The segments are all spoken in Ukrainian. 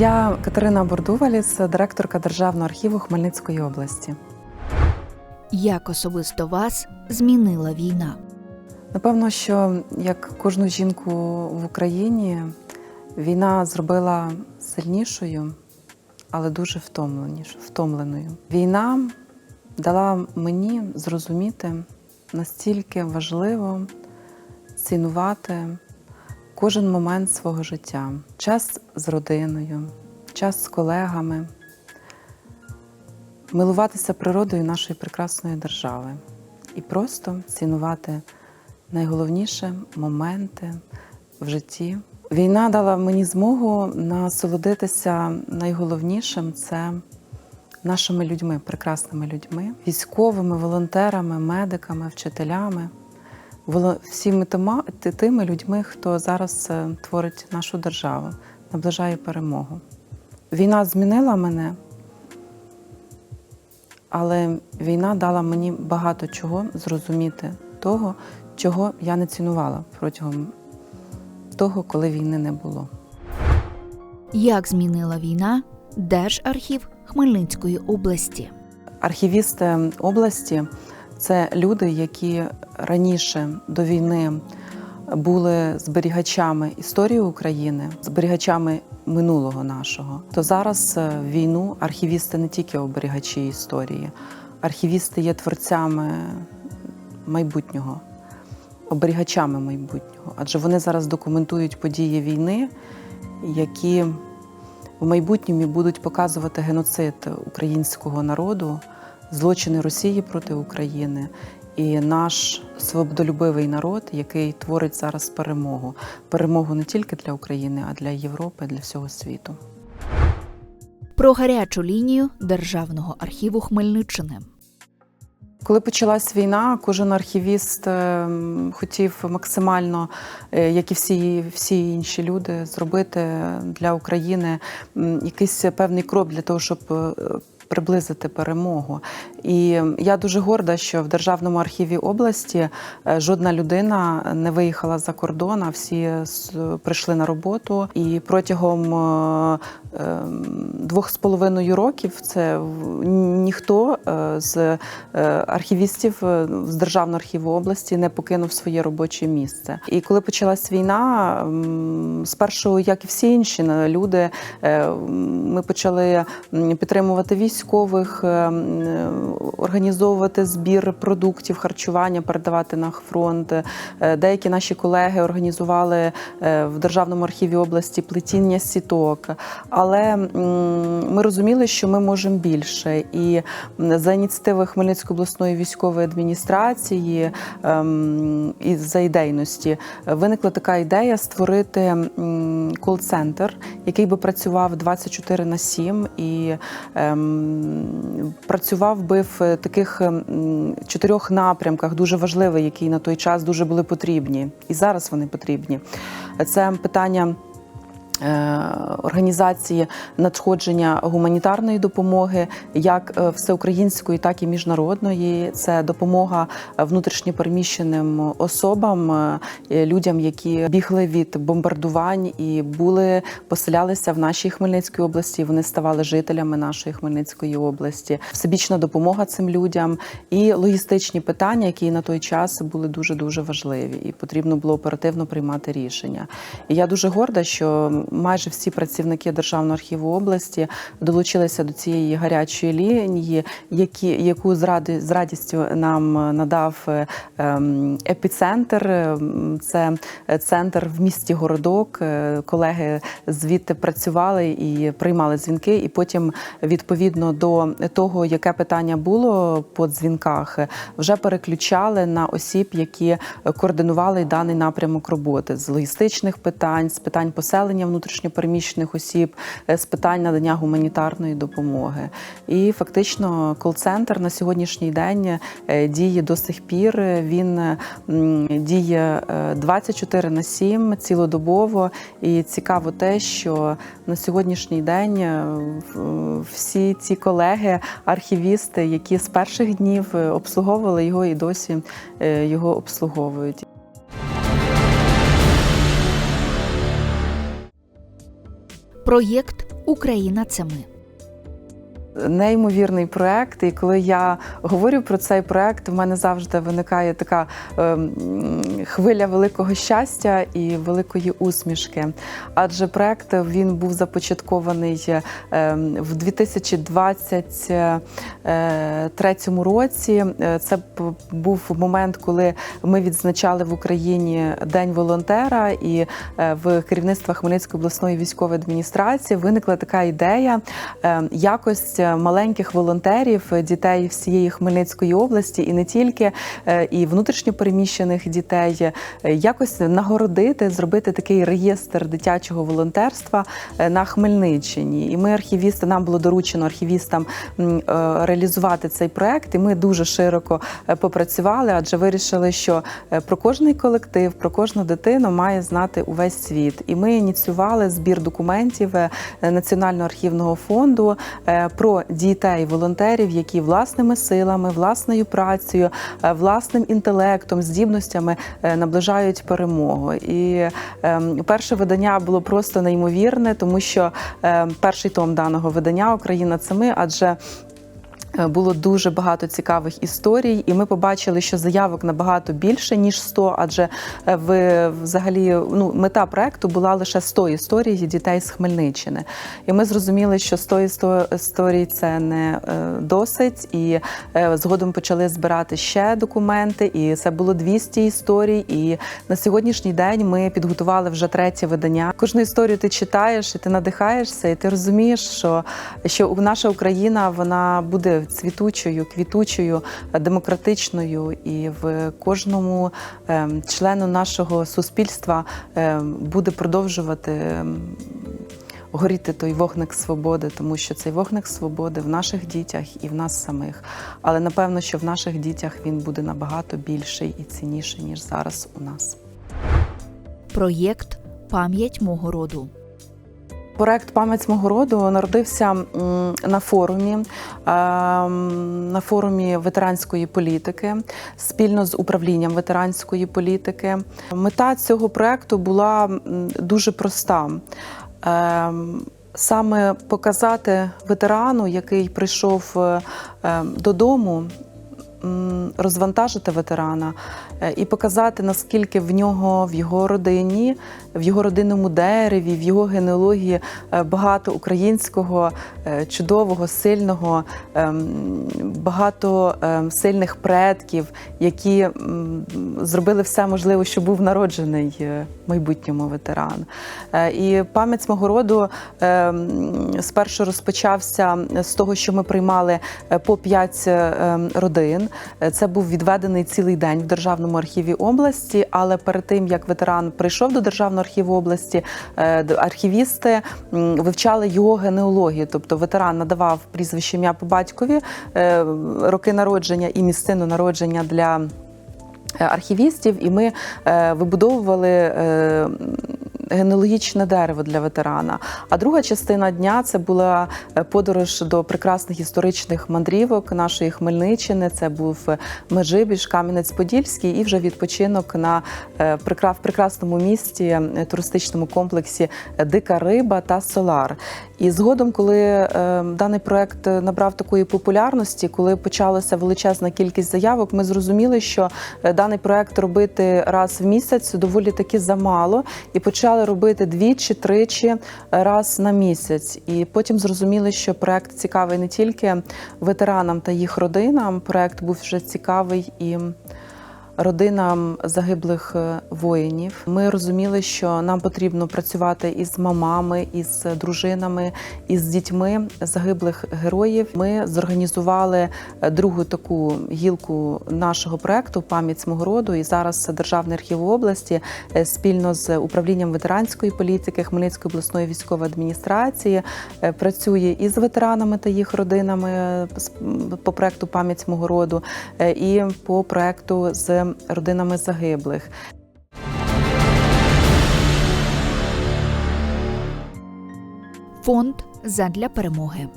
Я Катерина Бордуваліс, директорка Державного архіву Хмельницької області. Як особисто вас змінила війна? Напевно, що як кожну жінку в Україні, війна зробила сильнішою, але дуже втомленою. Війна дала мені зрозуміти, настільки важливо цінувати кожен момент свого життя, час з родиною, час з колегами, милуватися природою нашої прекрасної держави і просто цінувати найголовніші моменти в житті. Війна дала мені змогу насолодитися найголовнішим це нашими людьми, прекрасними людьми, військовими, волонтерами, медиками, вчителями, всіми тими людьми, хто зараз е, творить нашу державу, наближає перемогу. Війна змінила мене, але війна дала мені багато чого зрозуміти того, чого я не цінувала протягом того, коли війни не було. Як змінила війна Держархів Хмельницької області? Архівісти області це люди, які раніше до війни були зберігачами історії України, зберігачами минулого нашого. То зараз е, в війну архівісти не тільки оберігачі історії, архівісти є творцями майбутнього, оберігачами майбутнього, адже вони зараз документують події війни, які в майбутньому будуть показувати геноцид українського народу, злочини Росії проти України і наш свободолюбивий народ, який творить зараз перемогу. Перемогу не тільки для України, а для Європи, для всього світу. Про гарячу лінію Державного архіву Хмельниччини. Коли почалась війна, кожен архівіст ем, хотів максимально, е, як і всі, всі інші люди, зробити для України якийсь певний крок для того, щоб е, приблизити перемогу. І я дуже горда, що в Державному архіві області е, жодна людина не виїхала за кордон, а всі прийшли на роботу. І протягом е, ем, двох з половиною років це ніхто е, з архівістів з Державного архіву області не покинув своє робоче місце. І коли почалась війна, спершу, як і всі інші люди, ми почали підтримувати військових, е, е, організовувати збір продуктів, харчування, передавати на фронт. Е, Деякі наші колеги організували в Державному архіві області плетіння сіток. Але ми розуміли, що ми можемо більше. І за ініціативи Хмельницької обласної військової адміністрації ем, і за ідейності виникла така ідея створити кол-центр, який би працював 24 на 7 і ем, працював би в таких ем, чотирьох напрямках, дуже важливий, які на той час дуже були потрібні. І зараз вони потрібні. Це питання. Е, Організації надходження гуманітарної допомоги, як е, всеукраїнської, так і міжнародної. Це допомога внутрішньопереміщеним особам, е, людям, які бігли від бомбардувань і були поселялися в нашій Хмельницькій області. Вони ставали жителями нашої Хмельницької області. Всебічна допомога цим людям і логістичні питання, які на той час були дуже дуже важливі, і потрібно було оперативно приймати рішення. І я дуже горда, що майже всі працівники Державного архіву області долучилися до цієї гарячої лінії, які яку з ради з радістю нам надав е, ем, епіцентр. Ем, Це центр в місті Городок. Е, Колеги звідти працювали і приймали дзвінки. І потім, відповідно до того, яке питання було по дзвінках, вже переключали на осіб, які координували даний напрямок роботи з логістичних питань, з питань поселення внутрішньопереміщених осіб, е, з питань надання гуманітарної допомоги. І фактично кол-центр на сьогоднішній день е, діє до сих пір. Він діє е, 24 на 7 цілодобово. І цікаво те, що на сьогоднішній день е, всі ці колеги, архівісти, які з перших днів е, обслуговували його і досі е, його обслуговують. Проєкт Україна це ми. Неймовірний проект, і коли я говорю про цей проект, в мене завжди виникає така ем, хвиля великого щастя і великої усмішки. Адже проект він був започаткований ем, в 2023 році. Е, Це був момент, коли ми відзначали в Україні День волонтера, і е, в керівництва Хмельницької обласної військової адміністрації виникла така ідея е, якось маленьких волонтерів, е, дітей всієї Хмельницької області, і не тільки е, і внутрішньопереміщених дітей, е, якось нагородити, зробити такий реєстр дитячого волонтерства на Хмельниччині. І ми, архівісти, нам було доручено архівістам реалізувати цей проект. І ми дуже широко попрацювали, адже вирішили, що про кожний колектив, про кожну дитину має знати увесь світ. І ми ініціювали збір документів Національного архівного фонду е, про дітей волонтерів, які власними силами, власною працею, е, власним інтелектом, здібностями е, наближають перемогу. І ем, перше видання було просто неймовірне, тому що е, перший том даного видання Україна це ми, адже Було дуже багато цікавих історій, і ми побачили, що заявок набагато більше ніж 100, адже е, в взагалі ну мета проекту була лише 100 історій дітей з Хмельниччини. І ми зрозуміли, що 100 істо- історій це не е, досить, і е, згодом почали збирати ще документи. І це було 200 історій. І на сьогоднішній день ми підготували вже третє видання. Кожну історію ти читаєш, і ти надихаєшся, і ти розумієш, що, що наша Україна вона буде цвітучою, квітучою, демократичною, і в кожному ем, члену нашого суспільства ем, буде продовжувати. ем, Горіти той вогник свободи, тому що цей вогник свободи в наших дітях і в нас самих. Але напевно, що в наших дітях він буде набагато більший і цінніший, ніж зараз у нас. Проєкт Пам'ять мого роду. Проект Пам'ять мого роду народився на форумі, ем, на форумі ветеранської політики спільно з управлінням ветеранської політики. Мета цього проекту була дуже проста. Ем, Саме показати ветерану, який прийшов е, ем, додому, розвантажити ветерана і показати, наскільки в нього, в його родині, в його родинному дереві, в його генеалогії е, багато українського, е, чудового, сильного, ем, багато ем, сильних предків, які зробили все можливе, щоб був народжений е, майбутньому ветеран. Е, І пам'ять мого роду ем, спершу розпочався з того, що ми приймали е, по п'ять родин. Е, Це був відведений цілий день в Державному архіві області. Але перед тим як ветеран прийшов до Державного архіву області, е, архівісти вивчали його генеалогію. Тобто ветеран надавав прізвище ім'я по батькові, е, роки народження і місцину народження для. е, Архівістів, і ми вибудовували генеалогічне дерево для ветерана. А друга частина дня це була е, подорож до прекрасних історичних мандрівок нашої Хмельниччини. Це був е, Межибіж, Кам'янець-Подільський і вже відпочинок на е, в прекрасному місті, туристичному комплексі Дика Риба та Солар. І згодом, коли даний проект набрав такої популярності, коли почалася величезна кількість заявок, ми зрозуміли, що даний проект робити раз в місяць доволі таки замало, і почали робити двічі, тричі раз на місяць. І потім зрозуміли, що проект цікавий не тільки ветеранам та їх родинам, проект був вже цікавий і родинам загиблих е, воїнів. Ми розуміли, що нам потрібно працювати із мамами, із дружинами, із дітьми загиблих героїв. Ми зорганізували е, другу таку гілку нашого проекту Пам'ять мого роду. І зараз Державний архів області е, спільно з управлінням ветеранської політики Хмельницької обласної військової адміністрації працює із ветеранами та їх родинами по проекту Пам'ять мого роду і по проекту з родинами загиблих. Фонд задля перемоги.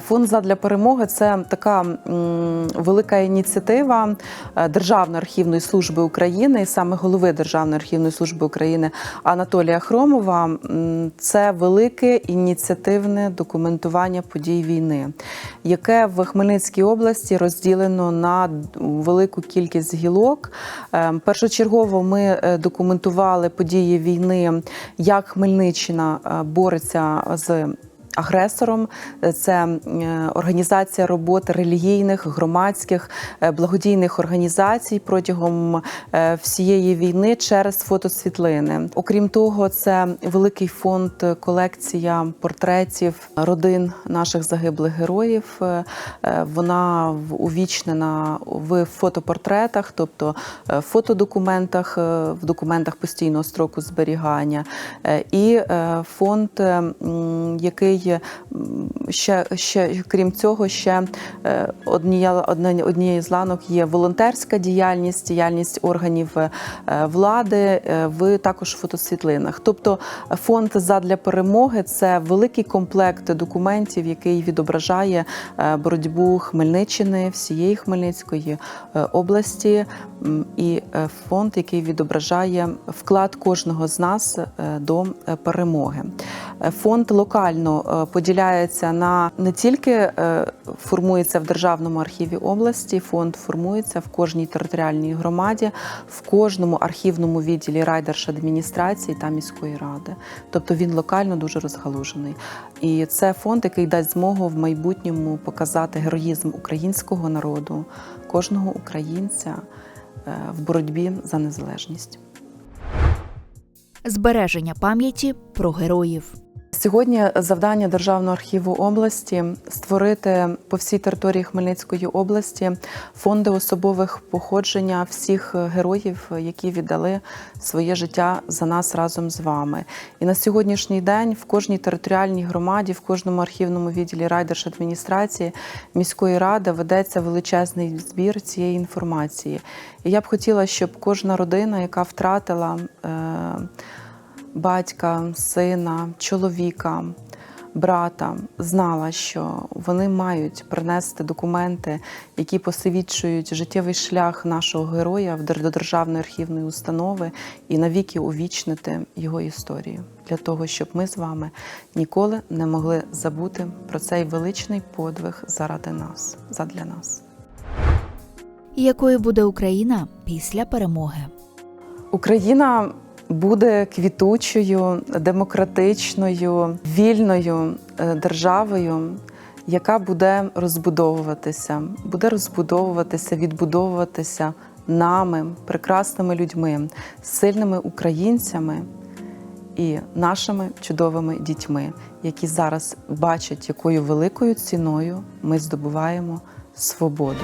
Фонд задля перемоги це така велика ініціатива е, Державної архівної служби України і саме голови Державної архівної служби України Анатолія Хромова. Це велике ініціативне документування подій війни, яке в Хмельницькій області розділено на велику кількість гілок. Е, Першочергово ми е, документували події війни, як Хмельниччина бореться з агресором. Це е, організація роботи релігійних, громадських, е, благодійних організацій протягом е, всієї війни через фотосвітлини. Окрім того, це великий фонд, колекція портретів родин наших загиблих героїв. Вона увічнена в фотопортретах, тобто фотодокументах, в документах постійного строку зберігання. І фонд, м, ще, ще крім цього, ще е, однією однією з ланок є волонтерська діяльність, діяльність органів е, влади е, в також фотосвітлинах. Тобто фонд задля перемоги це великий комплект документів, який відображає боротьбу Хмельниччини, всієї Хмельницької області, і фонд, який відображає вклад кожного з нас до перемоги. Фонд локально е, поділяється на не тільки е, формується в державному архіві області, фонд формується в кожній територіальній громаді, в кожному архівному відділі райдержадміністрації та міської ради. Тобто він локально дуже розгалужений. І це фонд, який дасть змогу в майбутньому показати героїзм українського народу, кожного українця е, в боротьбі за незалежність. Збереження пам'яті про героїв. Сьогодні завдання Державного архіву області створити по всій території Хмельницької області фонди особових походження всіх героїв, які віддали своє життя за нас разом з вами. І на сьогоднішній день в кожній територіальній громаді, в кожному архівному відділі райдержадміністрації міської ради ведеться величезний збір цієї інформації. І я б хотіла, щоб кожна родина, яка втратила е, батька, сина, чоловіка, брата знала, що вони мають принести документи, які посвідчують життєвий шлях нашого героя в до державної архівної установи і навіки увічнити його історію для того, щоб ми з вами ніколи не могли забути про цей величний подвиг заради нас, задля нас. І якою буде Україна після перемоги? Україна буде квітучою, демократичною, вільною е, державою, яка буде розбудовуватися, буде розбудовуватися, відбудовуватися нами, прекрасними людьми, сильними українцями і нашими чудовими дітьми, які зараз бачать, якою великою ціною ми здобуваємо свободу.